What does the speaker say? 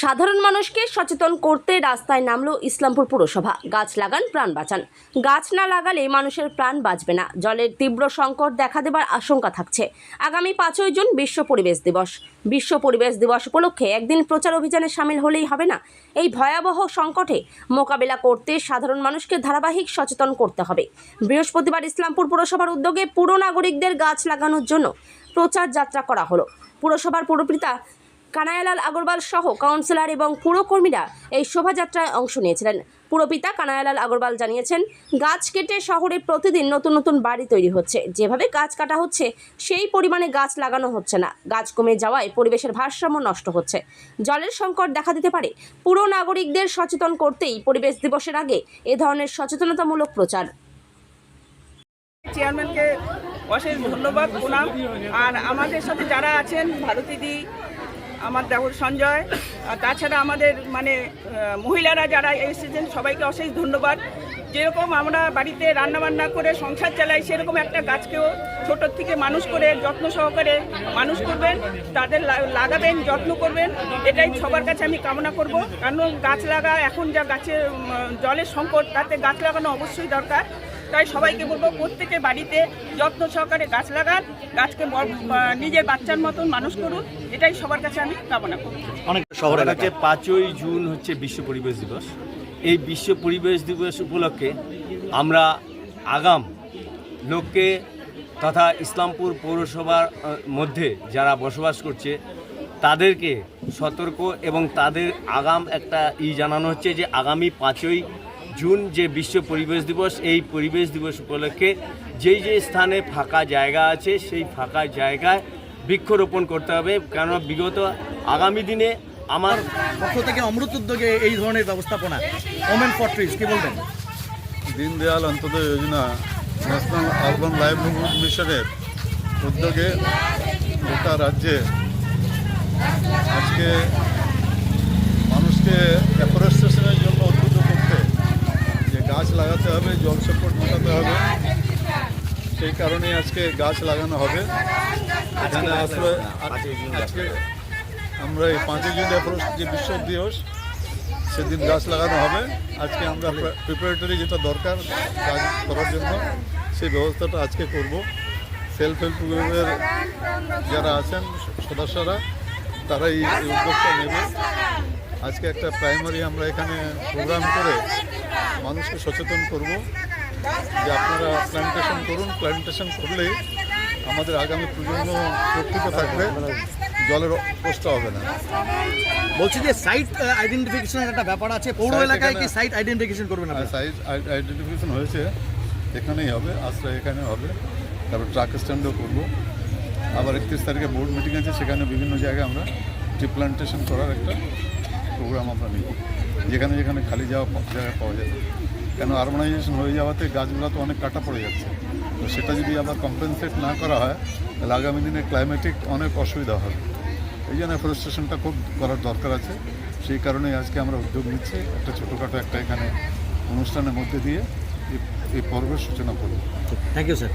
সাধারণ মানুষকে সচেতন করতে রাস্তায় নামলো ইসলামপুর পুরসভা। গাছ লাগান, প্রাণ বাঁচান। গাছ না লাগালে মানুষের প্রাণ বাঁচবে না। জলের তীব্র সংকট দেখা দেবার আশঙ্কা থাকছে। আগামী পাঁচই জুন বিশ্ব পরিবেশ দিবস। বিশ্ব পরিবেশ দিবস উপলক্ষে একদিন প্রচার অভিযানে সামিল হলেই হবে না। এই ভয়াবহ সংকটে মোকাবিলা করতে সাধারণ মানুষকে ধারাবাহিক সচেতন করতে হবে। বৃহস্পতিবার ইসলামপুর পুরসভার উদ্যোগে পুর নাগরিকদের গাছ লাগানোর জন্য প্রচার যাত্রা করা হলো। পুরসভার পুরপিতা কানায়ালাল আগরওয়াল সহ কাউন্সিলর এবং পুরকর্মীরা এই শোভাযাত্রায় অংশ নিয়েছিলেন। পুরপিতা কানায়ালাল আগরওয়াল জানিয়েছেন, গাছ কেটে শহরে প্রতিদিন নতুন নতুন বাড়ি তৈরি হচ্ছে। যেভাবে গাছ কাটা হচ্ছে, সেই পরিমাণে গাছ লাগানো হচ্ছে না। গাছ কমে যাওয়ায় পরিবেশের ভারসাম্য নষ্ট হচ্ছে। জলের সংকট দেখা দিতে পারে। পুরো নাগরিকদের সচেতন করতেই পরিবেশ দিবসের আগে এ ধরনের সচেতনতামূলক প্রচার। চেয়ারম্যানকে অশেষ ধন্যবাদ, প্রণাম। আর আমাদের সাথে যারা আছেন ভারতীদি আমার দেবর সঞ্জয়। আর তাছাড়া আমাদের মানে মহিলারা যারা এসেছেন সবাইকে অশেষ ধন্যবাদ। যেরকম আমরা বাড়িতে রান্নাবান্না করে সংসার চালাই, সেরকম একটা গাছকেও ছোটোর থেকে মানুষ করে যত্ন সহকারে মানুষ করবেন, তাদের লাগাবেন, যত্ন করবেন, এটাই সবার কাছে আমি কামনা করব। কারণ গাছ লাগা, এখন যা গাছের জলের সংকট, তাতে গাছ লাগানো অবশ্যই দরকার। তাই সবাইকে বলব প্রত্যেকে বাড়িতে যত্ন সহকারে গাছ লাগান গাছকে নিজের বাচ্চার মতন মানুষ করুন এটাই সবার কাছে আমি কামনা করি। অনেক শহরে হচ্ছে পাঁচই জুন হচ্ছে বিশ্ব পরিবেশ দিবস। এই বিশ্ব পরিবেশ দিবস উপলক্ষে আমরা আগাম লোককে তথা ইসলামপুর পৌরসভার মধ্যে যারা বসবাস করছে তাদেরকে সতর্ক এবং তাদের আগাম একটা ই জানানো হচ্ছে যে আগামী পাঁচই জুন যে বিশ্ব পরিবেশ দিবস, এই পরিবেশ দিবস উপলক্ষে যেই যে স্থানে ফাঁকা জায়গা আছে, সেই ফাঁকা জায়গায় বৃক্ষরোপণ করতে হবে। কেন বিগত আগামী দিনে আমার পক্ষ থেকে অমৃত উদ্যোগে এই ধরনের ব্যবস্থাপনা ওমেন ফর কি বলবেন? Deendayal Antyodaya Yojana, national urban livelihood মিশনের উদ্যোগে গোটা রাজ্যে আজকে মানুষকে অ্যাফরেস্টেশনের জন্য উদ্বুদ্ধ করতে যে গাছ লাগাতে হবে, জল সংকট মেটাতে হবে। সেই কারণে আজকে গাছ লাগানো হবে। এখানে আসলে আজকে আমরা এই পাঁচই জুন অ্যাফরেস্ট যে বিশ্ব দিবস, সেদিন গাছ লাগানো হবে। আজকে আমরা প্রিপারেটরি যেটা দরকার কাজ করার জন্য, সেই ব্যবস্থাটা আজকে করব। সেলফ হেল্প গ্রুপের যারা আছেন, সদস্যরা তারা এই উদ্যোগটা নেবে। আজকে একটা প্রাইমারি আমরা এখানে প্রোগ্রাম করে মানুষকে সচেতন করব যে আপনারা প্ল্যান্টেশন করুন। প্ল্যান্টেশন করলেই আমাদের আগামী প্রজন্ম সুরক্ষিত থাকবে। জলের কষ্ট হবে না। বলছি যে সাইট আইডেন্টিফিকেশনের একটা ব্যাপার আছে। পৌর এলাকায় কি সাইট আইডেন্টিফিকেশন করবেন না সাইজ আইডেন্টিফিকেশন হয়েছে। এখানেই হবে আশ্রয় এখানে হবে। তারপর ট্রাক স্ট্যান্ডও করব। আবার একত্রিশ তারিখে বোর্ড মিটিং আছে। সেখানে বিভিন্ন জায়গায় আমরা ট্রি প্লান্টেশন করার একটা প্রোগ্রাম আমরা নিই। যেখানে যেখানে খালি যাওয়া জায়গা পাওয়া যাবে কেন আরবানাইজেশন হয়ে যাওয়াতে গাছগুলো তো অনেক কাটা পড়ে যাচ্ছে। তো সেটা যদি আবার কম্পেনসেট না করা হয়, তাহলে আগামী দিনে ক্লাইমেটিক অনেক অসুবিধা হবে। এই জন্য ফরেস্টেশনটা খুব করার দরকার আছে। সেই কারণেই আজকে আমরা উদ্যোগ নিচ্ছি একটা ছোটোখাটো একটা এখানে অনুষ্ঠানের মধ্যে দিয়ে। এই পর্বের সূচনা করব। Thank you sir